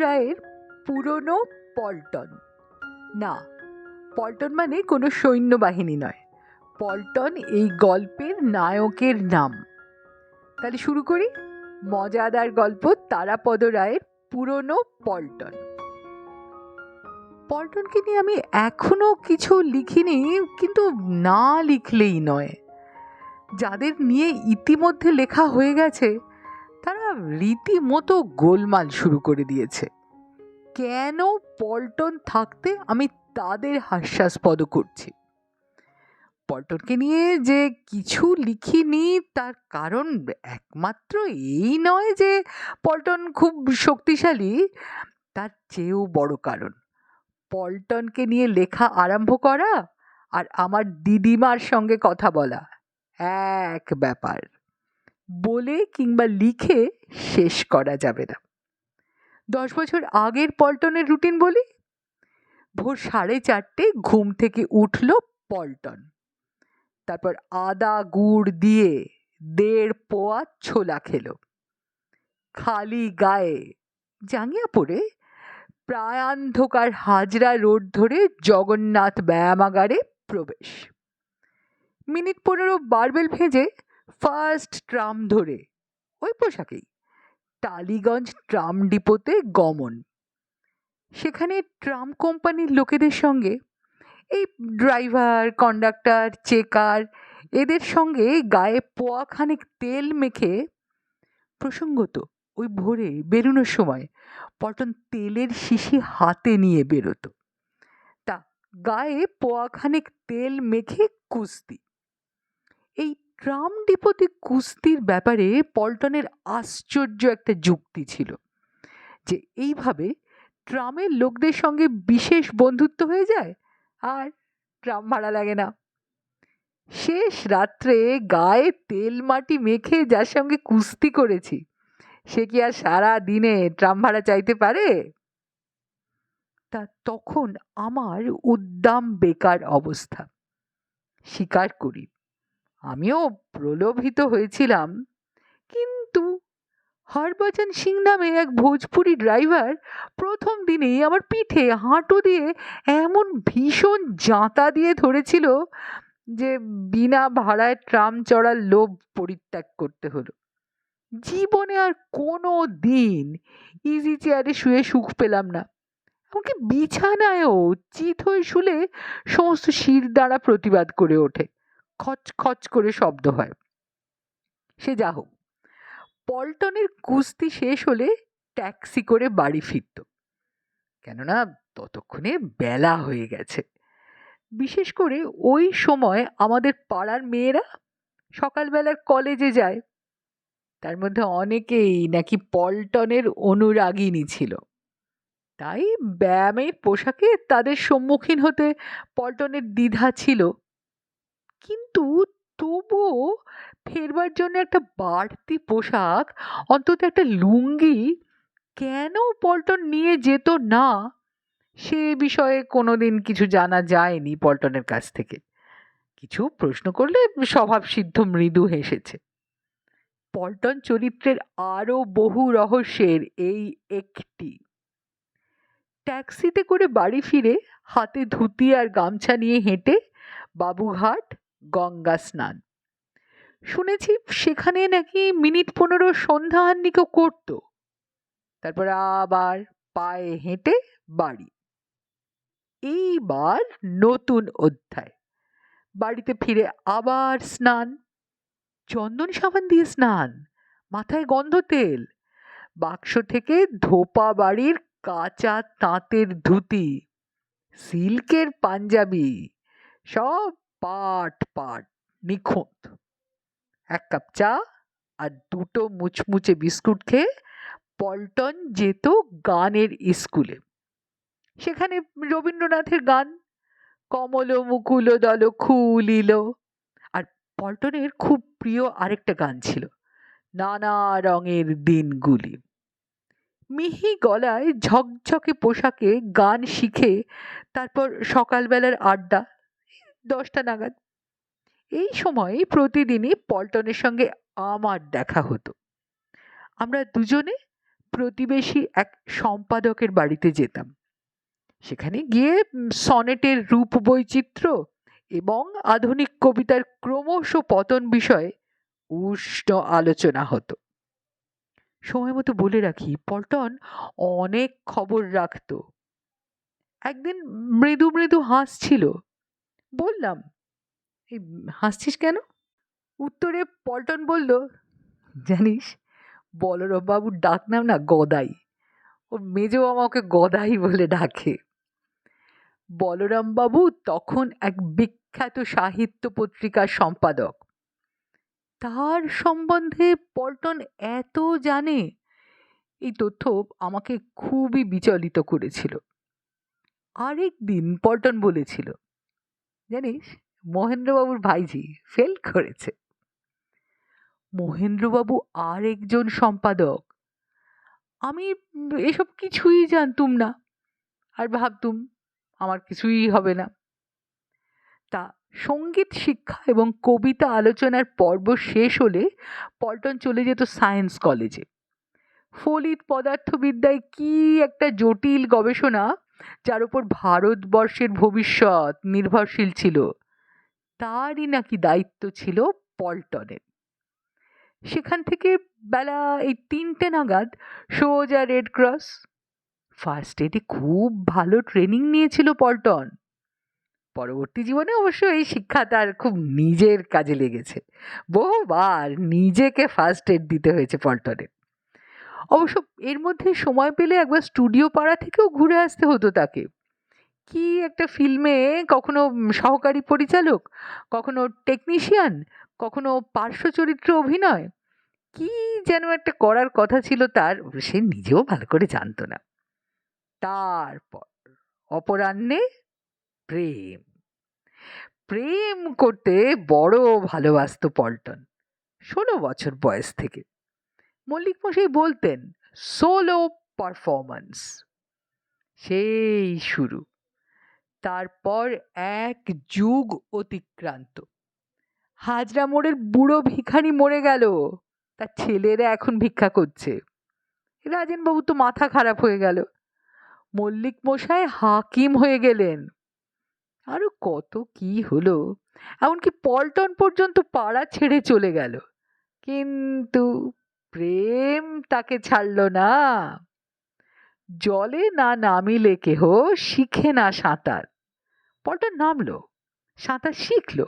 রায়ের পুরনো পল্টন। না, পল্টন মানে কোনো সৈন্যবাহিনী নয়। পল্টন এই গল্পের নায়কের নাম। তাহলে শুরু করি। মজাদার গল্প তারাপদ রায়ের পুরনো পল্টন। পল্টনকে নিয়ে আমি এখনও কিছু লিখিনি, কিন্তু না লিখলেই নয়। যাদের নিয়ে ইতিমধ্যে লেখা হয়ে গেছে রীতিমতো গোলমাল শুরু করে দিয়েছে। কেন পল্টন থাকতে আমি তাদের হাস্যাস্পদ করছি? পল্টনকে নিয়ে যে কিছু লিখিনি তার কারণ একমাত্র এই নয় যে পল্টন খুব শক্তিশালী, তার চেয়েও বড় কারণ। পল্টনকে নিয়ে লেখা আরম্ভ করা আর আমার দিদিমার সঙ্গে কথা বলা, এক ব্যাপার। বলে কিংবা লিখে শেষ করা যাবে না। দশ বছর আগের পল্টনের রুটিন বলি? ভোর সাড়ে চারটে ঘুম থেকে উঠল পল্টন। তারপর আদা গুড় দিয়ে দেড় পোয়া ছোলা খেলো। খালি গায়ে জাঙ্গিয়া পরে প্রায়ান্ধকার হাজরা রোড ধরে জগন্নাথ ব্যায়ামাগারে প্রবেশ। মিনিট পনেরো বারবেল ভেজে ফার্স্ট ট্রাম ধরে, ওই পোশাকেই, টালিগঞ্জ ট্রাম ডিপোতে গমন। সেখানে ট্রাম কোম্পানির লোকেদের সঙ্গে, এই ড্রাইভার, কন্ডাক্টর, চেকার, এদের সঙ্গে গায়ে পোয়াখানেক তেল মেখে প্রসঙ্গত, ওই ভোরে বেরোনোর সময় পটন তেলের শিশি হাতে নিয়ে বেরোতো। তা গায়ে পোয়াখানেক তেল মেখে কুস্তি। ট্রাম ডিপোতে কুস্তির ব্যাপারে পল্টনের আশ্চর্য একটা যুক্তি ছিল, যে এইভাবে ট্রামের লোকদের সঙ্গে বিশেষ বন্ধুত্ব হয়ে যায় আর ট্রাম ভাড়া লাগে না। শেষ রাত্রে গায়ে তেল মাটি মেখে যার সঙ্গে কুস্তি করেছি, সে কি আর সারা দিনে ট্রাম ভাড়া চাইতে পারে? তা তখন আমার উদ্দাম বেকার অবস্থা। স্বীকার করি আমিও প্রলোভিত হয়েছিলাম। কিন্তু হরভজন সিং নামে এক ভোজপুরি ড্রাইভার প্রথম দিনেই আমার পিঠে হাঁটু দিয়ে এমন ভীষণ জাঁতা দিয়ে ধরেছিল যে বিনা ভাড়ায় ট্রাম চড়ার লোভ পরিত্যাগ করতে হলো। জীবনে আর কোনো দিন ইজি চেয়ারে শুয়ে সুখ পেলাম না। এমনকি বিছানায়ও চিত হয়ে শুলে সমস্ত শির দ্বারা প্রতিবাদ করে ওঠে। খচ খচ করে শব্দ হয়। সে যা হোক, পল্টনের কুস্তি শেষ হলে ট্যাক্সি করে বাড়ি ফিরত। কেননা ততক্ষণে বেলা হয়ে গেছে। বিশেষ করে ওই সময় আমাদের পাড়ার মেয়েরা সকালবেলার কলেজে যায়। তার মধ্যে অনেকেই নাকি পল্টনের অনুরাগিনী ছিল। তাই ব্যায়ামের পোশাকে তাদের সম্মুখীন হতে পল্টনের দ্বিধা ছিল। কিন্তু তবুও ফেরবার জন্য একটা বাড়তি পোশাক, অন্তত একটা লুঙ্গি কেন পল্টন নিয়ে যেত না? সে বিষয়ে কোনোদিন কিছু জানা যায়নি পল্টনের কাছ থেকে। কিছু প্রশ্ন করলে স্বভাব সিদ্ধ মৃদু হেসেছে। পল্টন চরিত্রের আরও বহু রহস্যের এই একটি। ট্যাক্সিতে করে বাড়ি ফিরে হাতে ধুতি আর গামছা নিয়ে হেঁটে বাবুঘাট গঙ্গা স্নান। শুনেছি সেখানে নাকি মিনিট পনেরো সন্ধ্যা আহ্নিকও করতো। তারপর আবার পায়ে হেঁটে বাড়ি। এইবার নতুন অধ্যায়। বাড়িতে ফিরে আবার স্নান। চন্দন সাবান দিয়ে স্নান। মাথায় গন্ধ তেল। বাক্স থেকে ধোপা বাড়ির কাঁচা তাঁতের ধুতি। সিল্কের পাঞ্জাবি। সব পাট পাট, নিখুঁত। এক কাপ চা আর দুটো মুচমুচে বিস্কুট খেয়ে পল্টন যেত গানের স্কুলে। সেখানে রবীন্দ্রনাথের গান, কমল মুকুল দল খুলিল আর পল্টনের খুব প্রিয় আরেকটা গান ছিল, নানা রঙের দিনগুলি। মিহি গলায় ঝকঝকে পোশাকে গান শিখে তারপর সকালবেলার আড্ডা দশটা নাগাদ। এই সময় প্রতিদিনই পল্টনের সঙ্গে আমার দেখা হতো। আমরা দুজনে প্রতিবেশী এক সম্পাদকের বাড়িতে যেতাম। সেখানে গিয়ে সনেটের রূপ বৈচিত্র্য এবং আধুনিক কবিতার ক্রমশ পতন বিষয়ে উষ্ণ আলোচনা হতো। সময় মতো বলে রাখি, পল্টন অনেক খবর রাখতো। একদিন মৃদু মৃদু হাসছিল। বললাম, এই হাসছিস কেন? উত্তরে পল্টন বলল, জানিস, বলরাম বাবুর ডাক নাম না গদাই। ওর মেজ আমাকে গদাই বলে ডাকে। বলরাম বাবু তখন এক বিখ্যাত সাহিত্য পত্রিকার সম্পাদক। তার সম্বন্ধে পল্টন এত জানে, এই তথ্য আমাকে খুবই বিচলিত করেছিল। আরেক দিন পল্টন বলেছিল জানিস, মহেন্দ্রবাবুর ভাইঝি ফেল করেছে। মহেন্দ্রবাবু আর একজন সম্পাদক। আমি এসব কিছুই জানতুম না। আর ভাবতুম, আমার কিছুই হবে না। তা সংগীত, শিক্ষা এবং কবিতা আলোচনার পর্ব শেষ হলে পল্টন চলে যেত সায়েন্স কলেজে। ফলিত পদার্থবিদ্যায় কি একটা জটিল গবেষণা যার উপর ভারতবর্ষের ভবিষ্যৎ নির্ভরশীল ছিল, তারই নাকি দায়িত্ব ছিল পল্টনের। সেখান থেকে বেলা এই তিনটে নাগাদ সোজা রেড ক্রস ফার্স্ট এডে খুব ভালো ট্রেনিং নিয়েছিল পল্টন। পরবর্তী জীবনে অবশ্য এই শিক্ষা তার খুব নিজের কাজে লেগেছে। বহুবার নিজেকে ফার্স্ট এড দিতে হয়েছে পল্টনের অবশ্য এর মধ্যে সময় পেলে একবার স্টুডিও পাড়া থেকেও ঘুরে আসতে হতো তাকে। কি একটা ফিল্মে কখনো সহকারী পরিচালক, কখনো টেকনিশিয়ান কখনো পার্শ্ব চরিত্রে অভিনয়, কি যেন একটা করার কথা ছিল তার, সে নিজেও ভালো করে জানতো না। তারপর অপরাহ্নে প্রেম। প্রেম করতে বড় ভালোবাসত পল্টন, ষোলো বছর বয়স থেকে। মল্লিক মশাই বলতেন সোলো পারফরম্যান্স সেই শুরু। তারপর এক যুগ অতিক্রান্ত। হাজরা মোড়ের বুড়ো ভিখারি মরে গেল। তার ছেলেরা এখন ভিক্ষা করছে। রাজেনবাবু তো মাথা খারাপ হয়ে গেল। মল্লিক মশাই হাকিম হয়ে গেলেন। আরও কত কি হলো? এমনকি পল্টন পর্যন্ত পাড়া ছেড়ে চলে গেল। কিন্তু প্রেম তাকে ছাড়লো না। জলে না নামিলে কেহ শিখে না সাঁতার। পল্টন নামলো, সাঁতার শিখলো।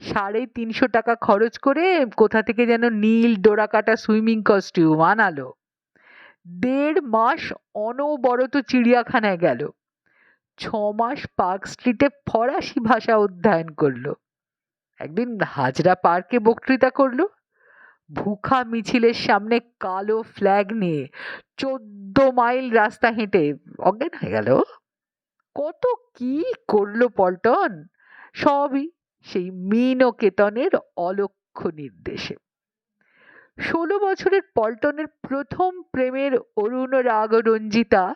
সাড়ে তিনশো টাকা খরচ করে কোথা থেকে যেন নীল ডোরাকাটা সুইমিং কস্টিউম আনালো। দেড় মাস অনবরত চিড়িয়াখানায় গেল। ছ মাস পার্ক স্ট্রিটে ফরাসি ভাষা অধ্যয়ন করল। একদিন হাজরা পার্কে বক্তৃতা করল। ভুখা মিছিলের সামনে কালো ফ্ল্যাগ নিয়ে চোদ্দ মাইল রাস্তা হেঁটে, অজ্ঞান হয়ে গেল। কত কি করল পল্টন? সবই সেই মিনকেতনের অলক্ষ্য নির্দেশে। ষোলো বছরের পল্টনের প্রথম প্রেমের অরুণ রাগ রঞ্জিতা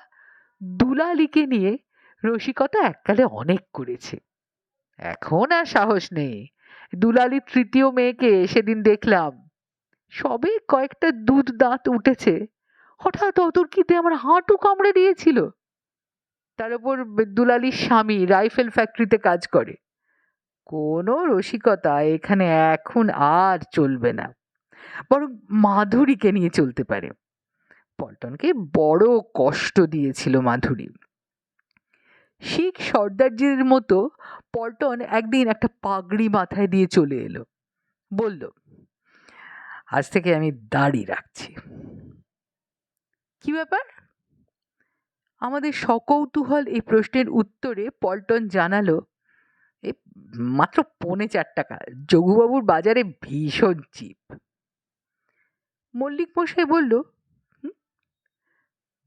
দুলালিকে নিয়ে রসিকতা এককালে অনেক করেছে। এখন আর সাহস নেই। দুলালির তৃতীয় মেয়েকে সেদিন দেখলাম। সবে কয়েকটা দুধ দাঁত উঠেছে। হঠাৎ অতর্কিতে আমার হাঁটু কামড়ে দিয়েছিল। তার উপর দুলালির স্বামী রাইফেল ফ্যাক্টরিতে কাজ করে। কোনো রসিকতা এখানে এখন আর চলবে না। বরং মাধুরীকে নিয়ে চলতে পারে। পল্টনকে বড় কষ্ট দিয়েছিল মাধুরী। শিখ সর্দারজির মতো পল্টন একদিন একটা পাগড়ি মাথায় দিয়ে চলে এলো। বলল আজ থেকে আমি দাড়ি রাখছি। কি ব্যাপার? আমাদের সকৌতূহল এই প্রশ্নের উত্তরে পল্টন জানালো, এ, মাত্র পৌনে চার টাকা। যোগুবাবুর বাজারে ভীষণ চিপ। মল্লিক মশাই বলল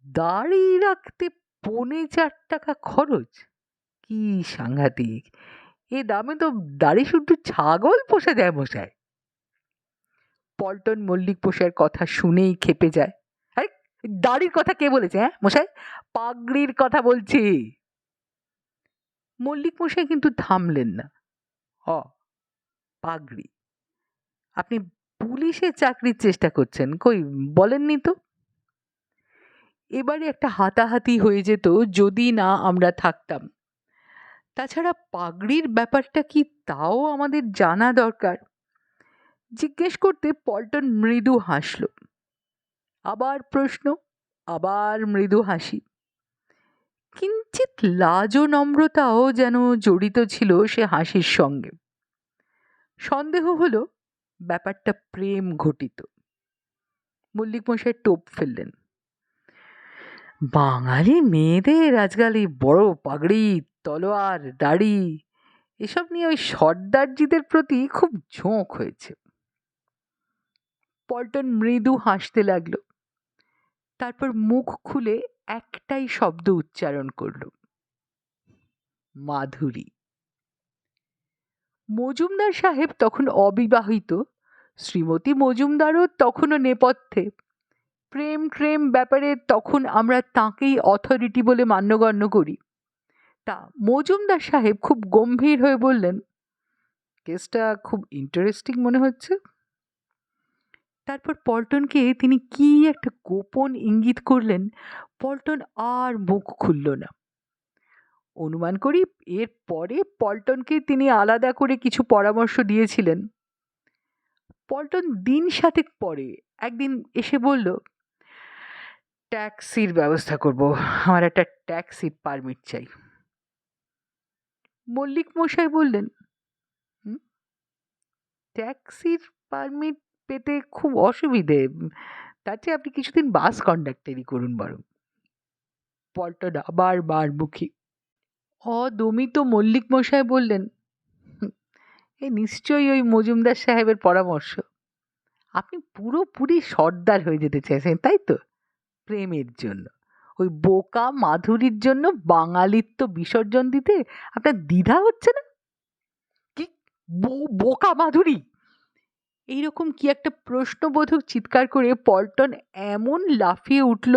দাড়ি রাখতে পৌনে চার টাকা খরচ? কি সাংঘাতিক। এ দামে তো দাড়ি শুধু ছাগল পোষা যায় মশাই। পল্টন মল্লিক মশাইয়ের কথা শুনেই খেপে যায়। আরে, দাড়ির কথা কে বলেছে হ্যাঁ মশাই? পাগড়ির কথা বলছি। মল্লিক মশাই কিন্তু থামলেন না। ও পাগড়ি। আপনি পুলিশে চাকরির চেষ্টা করছেন, কই, বলেননি তো? এবারে একটা হাতাহাতি হয়ে যেত যদি না আমরা থাকতাম। তাছাড়া পাগড়ির ব্যাপারটা কি তাও আমাদের জানা দরকার? জিজ্ঞেস করতে পল্টন মৃদু হাসল। আবার প্রশ্ন, আবার মৃদু হাসি। কিঞ্চিত লাজ ও নম্রতাও যেন জড়িত ছিল সে হাসির সঙ্গে। সন্দেহ হলো, ব্যাপারটা প্রেম ঘটিত। মল্লিক মশাই টোপ ফেললেন। বাঙালি মেয়েদের আজকাল এই বড় পাগড়ি, তলোয়ার, দাড়ি, এসব নিয়ে ওই সর্দারজিদের প্রতি খুব ঝোঁক হয়েছে। পল্টন মৃদু হাসতে লাগল। তারপর মুখ খুলে একটাই শব্দ উচ্চারণ করল। মাধুরী। মজুমদার সাহেব তখন অবিবাহিত, শ্রীমতী মজুমদারও তখনও নেপথ্যে। প্রেম ট্রেম ব্যাপারে তখন আমরা তাঁকেই অথরিটি বলে মান্যগণ্য করি। তা মজুমদার সাহেব খুব গম্ভীর হয়ে বললেন, কেসটা খুব ইন্টারেস্টিং মনে হচ্ছে? তারপর পল্টনকে তিনি কি একটা গোপন ইঙ্গিত করলেন, পল্টন আর মুখ খুলল না। অনুমান করি এর পরে পল্টনকে তিনি আলাদা করে কিছু পরামর্শ দিয়েছিলেন। পল্টন দিন সাতেক পরে একদিন এসে বলল, ট্যাক্সির ব্যবস্থা করব, আমার একটা ট্যাক্সির পারমিট চাই। মল্লিক মশাই বললেন ট্যাক্সির পারমিট পেতে খুব অসুবিধে। তার চেয়ে আপনি কিছুদিন বাস কন্ডাক্টারই করুন বরং। পল্টন আবার বারমুখী। অদমিত মল্লিক মশাই বললেন এ নিশ্চয়ই ওই মজুমদার সাহেবের পরামর্শ। আপনি পুরোপুরি সর্দার হয়ে যেতে চাইছেন তাই তো? প্রেমের জন্য। ওই বোকা মাধুরীর জন্য বাঙালিত্ব বিসর্জন দিতে আপনার দ্বিধা হচ্ছে না? কি? বোকা মাধুরী? এইরকম কি একটা প্রশ্নবোধক চিৎকার করে পল্টন এমন লাফিয়ে উঠল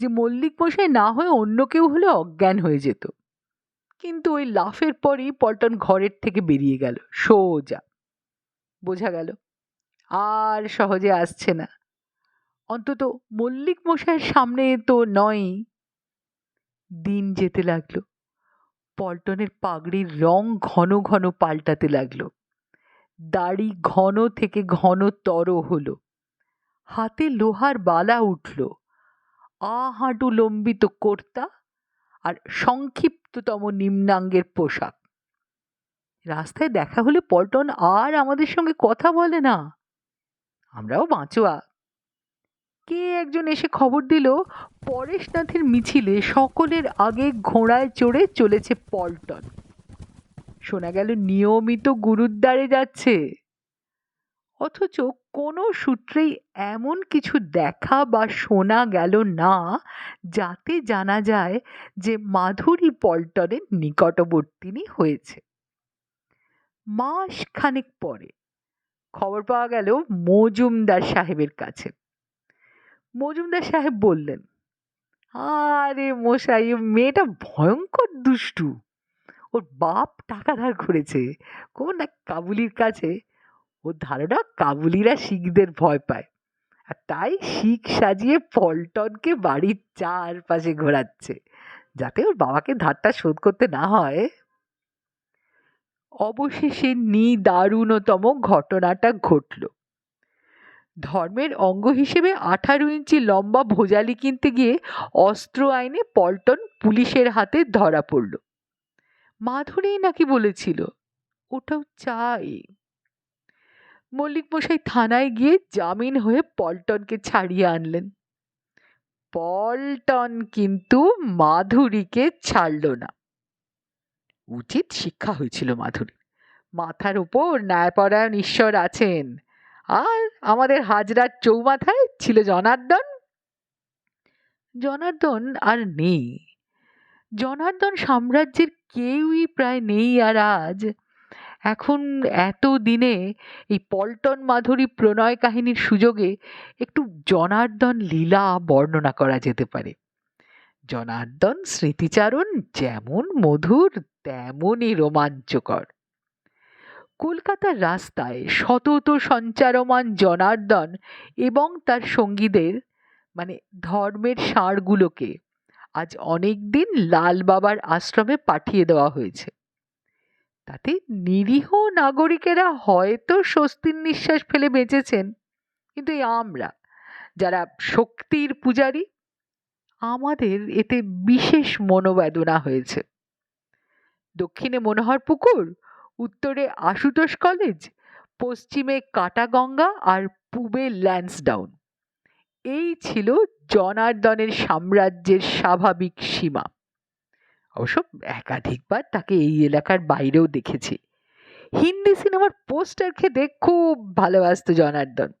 যে মল্লিক মশাই না হয়ে অন্য কেউ হলে অজ্ঞান হয়ে যেত। কিন্তু ওই লাফের পরই পল্টন ঘরের থেকে বেরিয়ে গেল, সোজা। বোঝা গেল, আর সহজে আসছে না। অন্তত মল্লিক মশাইয়ের সামনে তো নয় দিন যেতে লাগল, পল্টনের পাগড়ির রং ঘন ঘন পাল্টাতে লাগল। দাড়ি ঘন থেকে ঘনতর হলো। হাতে লোহার বালা উঠল। আ হাঁটু লম্বিত কর্তা আর সংক্ষিপ্ততম নিম্নাঙ্গের পোশাক। রাস্তায় দেখা হলে পল্টন আর আমাদের সঙ্গে কথা বলে না। আমরাও বাঁচোয়া। কে একজন এসে খবর দিল, পরেশনাথের মিছিলে সকলের আগে ঘোড়ায় চড়ে চলেছে পল্টন। শোনা গেল নিয়মিত গুরুদ্বারে যাচ্ছে। অথচ কোনো সূত্রেই এমন কিছু দেখা বা শোনা গেল না, যাতে জানা যায় যে মাধুরী পল্টনের নিকটবর্তিনী হয়েছে। মাস খানেক পরে খবর পাওয়া গেল মজুমদার সাহেবের কাছে। মজুমদার সাহেব বললেন, আরে মশাই, মেয়েটা ভয়ঙ্কর দুষ্টু। ওর বাপ টাকা ধার করেছে। কোন এক কাবুলির কাছে ওর ধারণা কাবুলিরা শিখদের ভয় পায়। আর তাই শিখ সাজিয়ে পল্টনকে বাড়ির চারপাশে ঘোরাচ্ছে। যাতে ওর বাবাকে ধারটা শোধ করতে না হয়। অবশেষে নিদারুণতম ঘটনাটা ঘটল। ধর্মের অঙ্গ হিসেবে আঠারো ইঞ্চি লম্বা ভোজালি কিনতে গিয়ে অস্ত্র আইনে পল্টন পুলিশের হাতে ধরা পড়ল। মাধুরী নাকি বলেছিল, ওটাও চাই। মল্লিক মশাই থানায় গিয়ে জামিন হয়ে পল্টনকে ছাড়িয়ে আনলেন। পল্টন কিন্তু মাধুরীকে ছাড়ল না। উচিত শিক্ষা হয়েছিল মাধুরী মাথার উপর ন্যায়পরায়ণ ঈশ্বর আছেন। আর আমাদের হাজরার চৌমাথায় ছিল জনার্দন? জনার্দন আর নেই। জনার্দন সাম্রাজ্যের কেউই প্রায় নেই আর আজ। এখন এত দিনে এই পল্টন মাধুরী প্রণয় কাহিনীর সুযোগে একটু জনার্দন লীলা বর্ণনা করা যেতে পারে। জনার্দন স্মৃতিচারণ যেমন মধুর, তেমনই রোমাঞ্চকর। কলকাতার রাস্তায় সতত সঞ্চারমান জনার্দন এবং তার সঙ্গীদের মানে ধর্মের ষাঁড়গুলোকে আজ অনেক দিন লাল বাবার আশ্রমে পাঠিয়ে দেওয়া হয়েছে। তাতে নিরীহ নাগরিকেরা হয়তো স্বস্তির নিঃশ্বাস ফেলে বেঁচেছেন। কিন্তু এই আমরা, যারা শক্তির পূজারী, আমাদের এতে বিশেষ মনোবেদনা হয়েছে। দক্ষিণে মনোহর পুকুর, উত্তরে আশুতোষ কলেজ, পশ্চিমে কাটাগঙ্গা আর পূবে ল্যান্সডাউন। এই ছিল জনার্দনের সাম্রাজ্যের স্বাভাবিক সীমা। অবশ্য একাধিকবার তাকে এই এলাকার বাইরেও দেখেছি। হিন্দি সিনেমার পোস্টার খেতে খুব ভালোবাসত জনার্দন।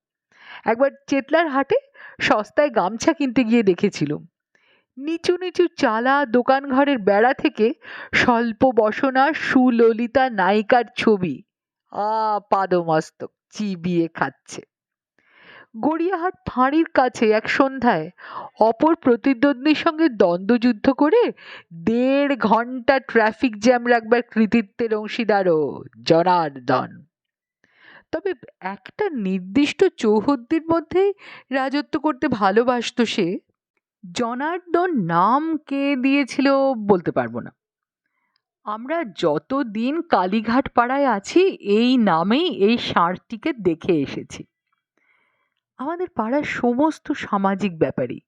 একবার চেতলার হাটে সস্তায় গামছা কিনতে গিয়ে দেখেছিলুম। নিচু নিচু চালা দোকান ঘরের বেড়া থেকে স্বল্প বসনা সুললিতা নায়িকার ছবি। আ, পাদমস্তক, চিবিয়ে খাচ্ছে। গড়িয়াহাট ফাঁড়ির কাছে এক সন্ধ্যায় অপর প্রতিদ্বন্দ্বীর সঙ্গে দ্বন্দ্বযুদ্ধ করে দেড় ঘণ্টা ট্রাফিক জ্যাম রাখবার কৃতিত্বের অংশীদারও জনার্দন। তবে একটা নির্দিষ্ট চৌহদ্দির মধ্যেই রাজত্ব করতে ভালোবাসত সে, জনার্দন নাম কে দিয়েছিল বলতে পারব না। আমরা যতদিন কালীঘাট পাড়ায় আছি, এই নামেই এই ষাঁড়টিকে দেখে এসেছি। আমাদের পাড়ার সমস্ত সামাজিক ব্যাপারই।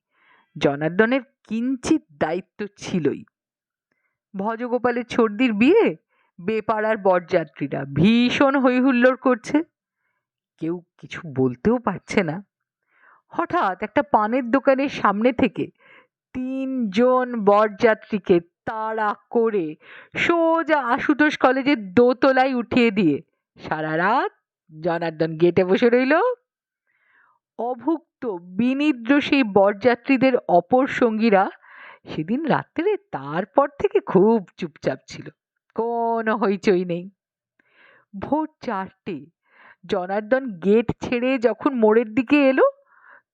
জনার্দনের কিঞ্চিত দায়িত্ব ছিলই। ভজগোপালের ছর্দির বিয়ে, বেপাড়ার বরযাত্রীরা ভীষণ হই হুল্লোড় করছে। কেউ কিছু বলতেও পারছে না। হঠাৎ একটা পানের দোকানের সামনে থেকে তিনজন বরযাত্রীকে তাড়া করে সোজা আশুতোষ কলেজের দোতলায় উঠিয়ে দিয়ে সারা রাত জনার্দন গেটে বসে রইল। অভুক্ত বিনিদ্র সেই বরযাত্রীদের অপর সঙ্গীরা সেদিন রাত্রে তারপর থেকে খুব চুপচাপ ছিল। কোনো হইচই নেই। ভোর চারটে, জনার্দন গেট ছেড়ে যখন মোড়ের দিকে এলো,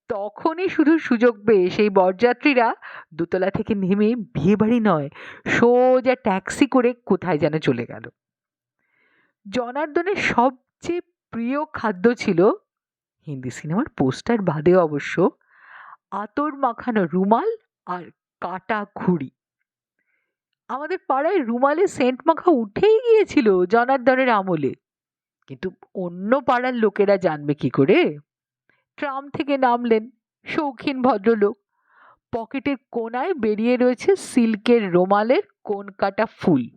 তখনই শুধু সুযোগ পেয়ে সেই বরযাত্রীরা দোতলা থেকে নেমে বিয়ে বাড়ি নয়, সোজা ট্যাক্সি করে কোথায় যেন চলে গেল। জনার্দনের সবচেয়ে প্রিয় খাদ্য ছিল হিন্দি সিনেমার পোস্টার বাদে অবশ্য আতর মাখানো রুমাল আর কাটা ঘুড়ি। আমাদের পাড়ায় রুমালে সেন্ট মাখা উঠেই গিয়েছিল জনার্দনের আমলে। কিন্তু অন্য পাড়ার লোকেরা জানবে কি করে? ট্রাম থেকে নামলেন শৌখিন ভদ্রলোক। পকেটের কোনায় বেরিয়ে রয়েছে সিল্কের রোমালের কোন কাটা ফুল।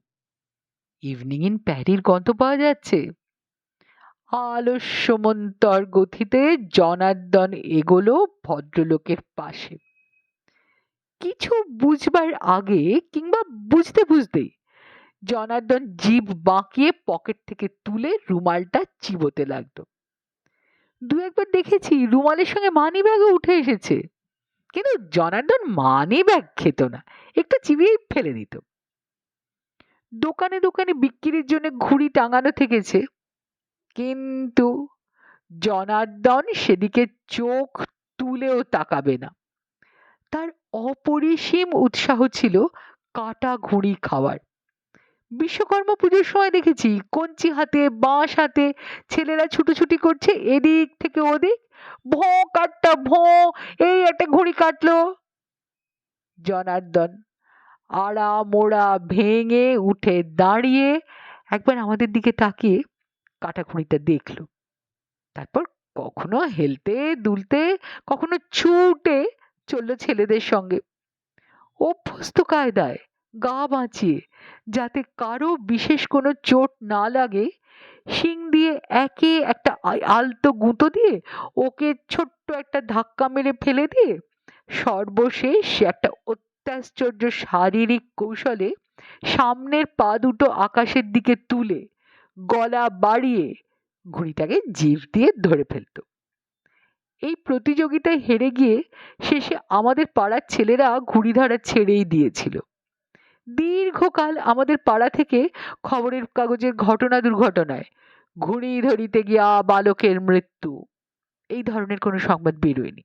ইভিনিং ইন প্যারির গন্ধ পাওয়া যাচ্ছে। আলস্যমন্তর গতিতে জনার্দন এগোলো ভদ্রলোকের পাশে। কিছু বুঝবার আগে কিংবা বুঝতে বুঝতেই জনার্দন জিভ বাঁকিয়ে পকেট থেকে তুলে রুমালটা চিবোতে লাগল। দু একবার দেখেছি রুমালের সঙ্গে মানি ব্যাগও উঠে এসেছে। কিন্তু জনার্দন মানি ব্যাগ খেত না, একটু চিবিয়েই ফেলে দিত। দোকানে দোকানে বিক্রির জন্য ঘুড়ি টাঙানো থেকেছে কিন্তু জনার্দন সেদিকে চোখ তুলেও তাকাবে না। তার অপরিসীম উৎসাহ ছিল কাটা ঘুড়ি খাওয়ার। বিশ্বকর্মা পুজোর সময় দেখেছি, কঞ্চি হাতে, বাঁশ হাতে ছেলেরা ছুটোছুটি করছে এদিক থেকে ওদিক। ভোঁ কাটটা, ভোঁ, এই একটা ঘুড়ি কাটলো। জনার্দন আড়া মোড়া ভেঙে উঠে দাঁড়িয়ে একবার আমাদের দিকে তাকিয়ে কাটা ঘুড়িটা দেখল। তারপর কখনো হেলতে, দুলতে, কখনো ছুটে চলল ছেলেদের সঙ্গে। অভ্যস্ত কায়দায় গা বাঁচিয়ে, যাতে কারও বিশেষ কোনো চোট না লাগে, শিং দিয়ে একে একটা আলতো গুঁতো দিয়ে ওকে ছোট্ট একটা ধাক্কা মেরে ফেলে দিয়ে সর্বশেষ একটা অত্যাশ্চর্য শারীরিক কৌশলে সামনের পা দুটো আকাশের দিকে তুলে গলা বাড়িয়ে ঘুড়িটাকে জিভ দিয়ে ধরে ফেলতো। এই প্রতিযোগিতায় হেরে গিয়ে শেষে আমাদের পাড়ার ছেলেরা ঘুড়ি ধরা ছেড়েই দিয়েছিল। দীর্ঘকাল আমাদের পাড়া থেকে খবরের কাগজের ঘটনা দুর্ঘটনায় ঘুড়ি ধরিতে গিয়া বালকের মৃত্যু। এই ধরনের কোনো সংবাদ বেরোয়নি।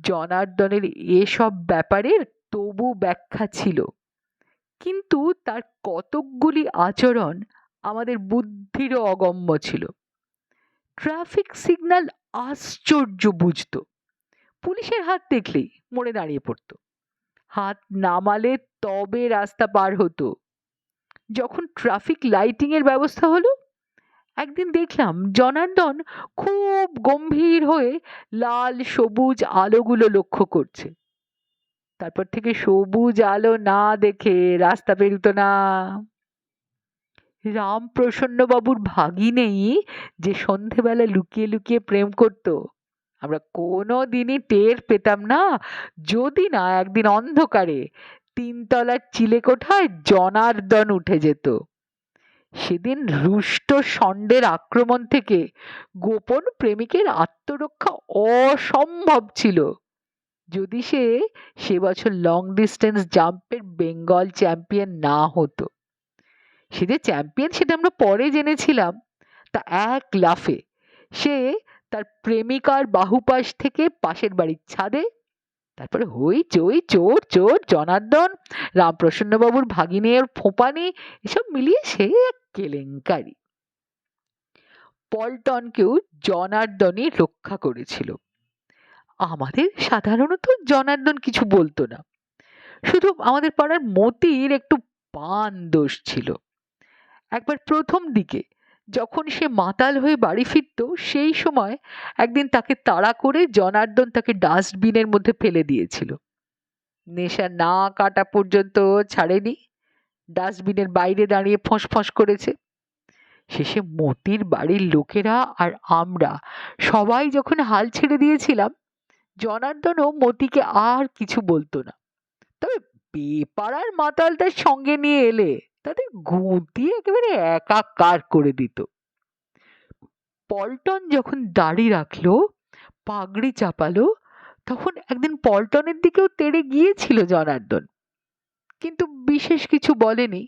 জনার্দনের এসব ব্যাপারের তবু ব্যাখ্যা ছিল। কিন্তু তার কতকগুলি আচরণ আমাদের বুদ্ধিরও অগম্য ছিল। ট্রাফিক সিগন্যাল আশ্চর্য বুঝত। পুলিশের হাত দেখলেই মরে দাঁড়িয়ে পড়তো। হাত নামালে তবে রাস্তা পার হতো। যখন ট্রাফিক লাইটিং এর ব্যবস্থা হলো, একদিন দেখলাম জনার্দন খুব গম্ভীর হয়ে লাল সবুজ আলোগুলো লক্ষ্য করছে। তারপর থেকে সবুজ আলো না দেখে রাস্তা পেরুতো না। রামপ্রসন্ন বাবুর ভাগিনেই যে সন্ধেবেলা লুকিয়ে লুকিয়ে প্রেম করত। আমরা কোনো দিনই টের পেতাম না, যদি না একদিন অন্ধকারে তিনতলার চিলেকোঠায় জনার্দন উঠে যেত। সেদিন রুষ্ট ষণ্ডের আক্রমণ থেকে গোপন প্রেমিকের আত্মরক্ষা অসম্ভব ছিল। যদি সে সে বছর লং ডিস্টেন্স জাম্পের বেঙ্গল চ্যাম্পিয়ন না হতো। সে যে চ্যাম্পিয়ন সেটা আমরা পরে জেনেছিলাম, তা এক লাফে। সে তার প্রেমিকার বাহুপাশ থেকে পাশের বাড়ির ছাদে, তারপরে হই চই, চোর চোর, জনার্দন, রামপ্রসন্নবাবুর ভাগিনের ফোঁপানি, এসব মিলিয়ে সে এক কেলেঙ্কারি। পল্টনকেও জনার্দনই রক্ষা করেছিল। আমাদের সাধারণত জনার্দন কিছু বলতো না। শুধু আমাদের পাড়ার মতির একটু পান দোষ ছিল। একবার প্রথম দিকে যখন সে মাতাল হয়ে বাড়ি ফিরতো, সেই সময় একদিন তাকে তাড়া করে জনার্দন তাকে ডাস্টবিনের মধ্যে ফেলে দিয়েছিল। নেশা না কাটা পর্যন্ত ছাড়েনি। ডাস্টবিনের বাইরে দাঁড়িয়ে ফোঁস ফোঁস করেছে। শেষে মতির বাড়ির লোকেরা আর আমরা সবাই যখন হাল ছেড়ে দিয়েছিলাম জনার্দনও মতিকে আর কিছু বলতো না। তবে বেপাড়ার মাতালদের সঙ্গে নিয়ে এলে তাদের গুঁতিয়ে একেবারে একাকার করে দিত। পল্টন যখন দাড়ি রাখল, পাগড়ি চাপালো, তখন একদিন পল্টনের দিকেও তেড়ে গিয়েছিল জনার্দন। কিন্তু বিশেষ কিছু বলেনি।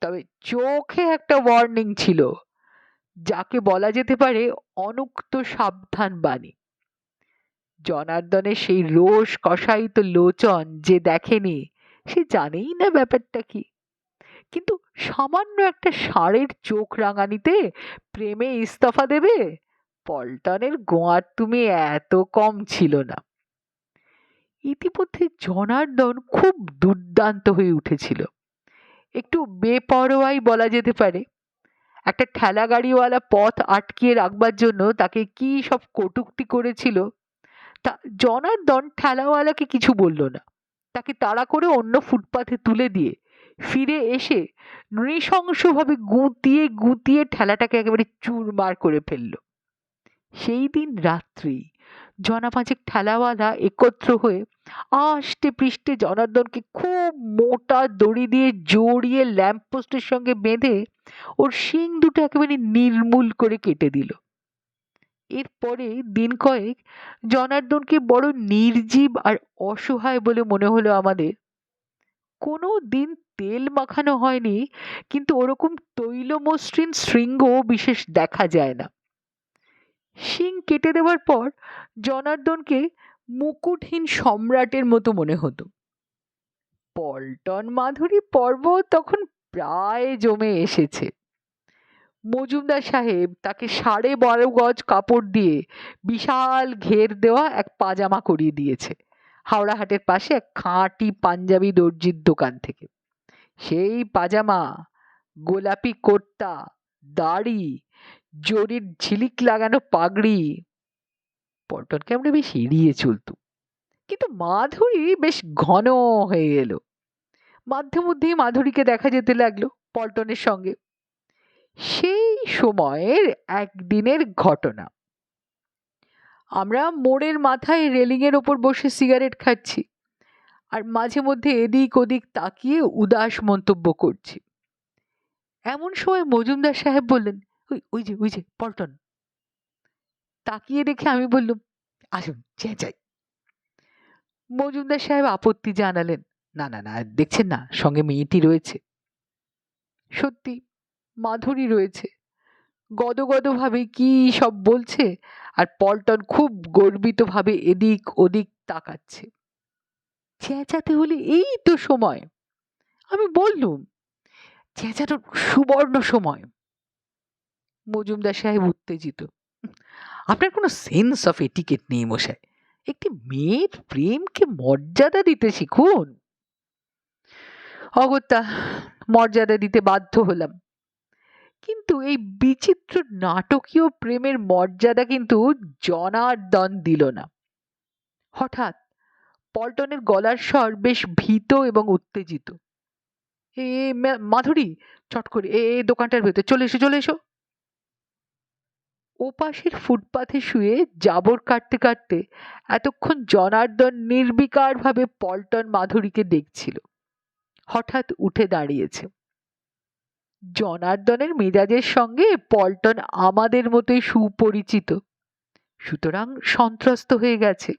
তবে চোখে একটা ওয়ার্নিং ছিল, যাকে বলা যেতে পারে অনুক্ত সাবধান বাণী। জনার্দনের সেই রোষ কষায়িত লোচন যে দেখেনি, সে জানেই না ব্যাপারটা কি। কিন্তু সামান্য একটা ষাঁড়ের চোখ রাঙানিতে প্রেমে ইস্তফা দেবে? পল্টনের গোয়ার তুমি এত কম ছিল না। ইতিমধ্যে জনার্দন খুব দুর্দান্ত হয়ে উঠেছিল। একটু বেপরোয়াই বলা যেতে পারে। একটা ঠেলা গাড়িওয়ালা পথ আটকিয়ে রাখবার জন্য তাকে কি সব কটূক্তি করেছিল? তা জনার্দন ঠেলাওয়ালাকে কিছু বলল না। তাকে তাড়া করে অন্য ফুটপাথে তুলে দিয়ে ফিরে এসে নৃশংসভাবে গুঁতিয়ে গুঁতিয়ে ঠেলাটাকে একেবারে চুরমার করে ফেলল। সেই দিন রাত্রি জনা পাঁচেক ঠেলাওয়ালা একত্র হয়ে আষ্টে পৃষ্ঠে জনার্দনকে খুব মোটা দড়ি দিয়ে জড়িয়ে ল্যাম্পপোস্টের সঙ্গে বেঁধে ওর শিং দুটো একেবারে নির্মূল করে কেটে দিল। এরপরে দিন কয়েক জনার্দনকে বড় নির্জীব আর অসহায় বলে মনে হলো আমাদের। কোনো দিন তেল মাখানো হয়নি, কিন্তু ওরকম তৈল মসৃণ শৃঙ্গ বিশেষ দেখা যায় না। শিং কেটে দেওয়ার পর জনার্দনকে মুকুটহীন সম্রাটের মতো মনে হতো। পল্টন মাধুরী পর্ব তখন প্রায় জমে এসেছে। মজুমদার সাহেব তাকে সাড়ে বারো গজ কাপড় দিয়ে বিশাল ঘের দেওয়া এক পাজামা করিয়ে দিয়েছে। হাওড়াহাটের পাশে এক খাঁটি পাঞ্জাবি দর্জির দোকান থেকে। সেই পাজামা, গোলাপি কোর্তা, দাড়ি, জরির ঝিলিক লাগানো পাগড়ি পল্টনকে আমরা বেশ এড়িয়ে চলতো। কিন্তু মাধুরী বেশ ঘন হয়ে এলো। মাঝে মধ্যেই মাধুরীকে দেখা যেতে লাগল পল্টনের সঙ্গে। সেই সময়ের একদিনের ঘটনা। আমরা মোড়ের মাথায় রেলিংয়ের ওপর বসে সিগারেট খাচ্ছি। আর মাঝে মধ্যে এদিক ওদিক তাকিয়ে উদাস মন্তব্য করছি। এমন সময় মজুমদার সাহেব বললেন, ওই ওই যে ওই যে, পল্টন। তাকিয়ে দেখে আমি বললুম, আসুন চেঁচাই মজুমদার সাহেব আপত্তি জানালেন, না না না, দেখছেন না, সঙ্গে মেয়েটি রয়েছে। সত্যি, মাধুরী রয়েছে। গদগদভাবে কি সব বলছে পল্টন খুব গর্বিতভাবে এদিক ওদিক তাকাচ্ছে। চেঁচাতে হলে এই তো সময়। আমি বললুম, চেঁচানোর সুবর্ণ সময়। মজুমদার সাহেব উত্তেজিত। আপনার কোনো সেন্স অফ এটিকেট নেই মশাই। একটি মেয়ের প্রেমকে মর্যাদা দিতে শিখুন। অগত্যা, মর্যাদা দিতে বাধ্য হলাম। কিন্তু এই বিচিত্র নাটকীয় প্রেমের মর্যাদা কিন্তু জনার্দন দিল না। হঠাৎ পল্টনের গলার স্বর বেশ ভীত এবং উত্তেজিত। এ মাধুরী, চট করে এ দোকানটার ভেতর চলে এসো চলে এসো। ওপাশের ফুটপাথে শুয়ে জাবর কাটতে কাটতে এতক্ষণ জনার্দন নির্বিকারভাবে পল্টন মাধুরীকে দেখছিল। হঠাৎ উঠে দাঁড়িয়েছে। জনার্দনের মেজাজের সঙ্গে পল্টন আমাদের মতোই সুপরিচিত। সুতরাং সন্ত্রস্ত হয়ে গেছে।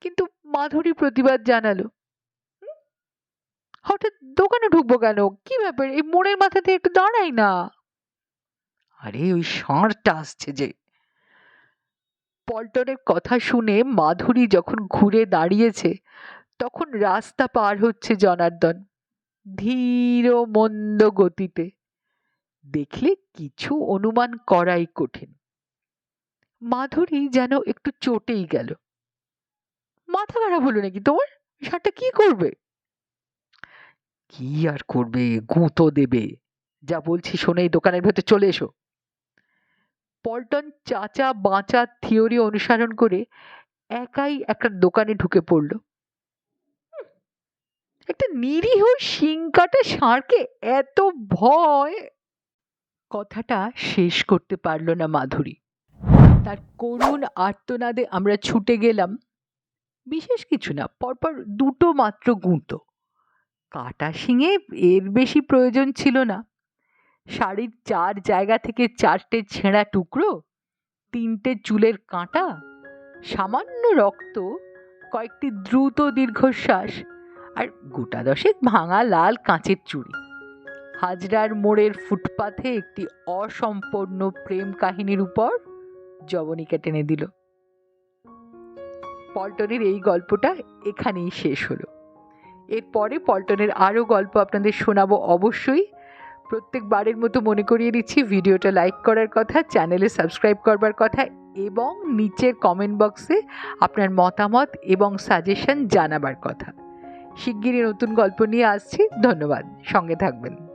কিন্তু মাধুরী প্রতিবাদ জানালো, "হুম? হঠাৎ দোকানে ঢুকবো কেন? কি ব্যাপার? এই মোড়ের মাথাতে একটু দাঁড়াই না। আরে, ওই ষাঁড়টা আসছে যে। পল্টনের কথা শুনে মাধুরী যখন ঘুরে দাঁড়িয়েছে, তখন রাস্তা পার হচ্ছে জনার্দন। ধীর ও মন্দ গতিতে। দেখলে কিছু অনুমান করাই কঠিন। মাধুরী যেন একটু চটেই গেল। মাথা খারাপ হলো নাকি তোমার? ষাঁড়টা কি করবে? কি আর করবে? গুঁতো দেবে। যা বলছি শোনে এই দোকানের ভেতর চলে এসো। পল্টন চাচা বাঁচা থিওরি অনুসরণ করে একাই একটা দোকানে ঢুকে পড়ল। একটা নিরীহ শিংকাটা ষাঁড়কে এত ভয়। কথাটা শেষ করতে পারল না মাধুরী। তার করুণ আর্তনাদে আমরা ছুটে গেলাম। বিশেষ কিছু না, পরপর দুটো মাত্র গুঁতো। কাটা শিঙে এর বেশি প্রয়োজন ছিল না। শাড়ির চার জায়গা থেকে চারটে ছেঁড়া টুকরো, তিনটে চুলের কাঁটা, সামান্য রক্ত, কয়েকটি দ্রুত দীর্ঘশ্বাস আর গোটা দশেক ভাঙা লাল কাঁচের চুড়ি। হাজরার মোড়ের ফুটপাথে একটি অসম্পূর্ণ প্রেম কাহিনীর উপর জবনিকা টেনে দিল। পল্টনের এই গল্পটা এখানেই শেষ হলো। এরপরে পল্টনের আরও গল্প আপনাদের শোনাবো অবশ্যই। প্রত্যেকবারের মতো মনে করিয়ে দিচ্ছি, ভিডিওটা লাইক করার কথা, চ্যানেলে সাবস্ক্রাইব করবার কথা এবং নিচের কমেন্ট বক্সে আপনার মতামত এবং সাজেশন জানাবার কথা। শিগগিরই নতুন গল্প নিয়ে আসছি। ধন্যবাদ। সঙ্গে থাকবেন।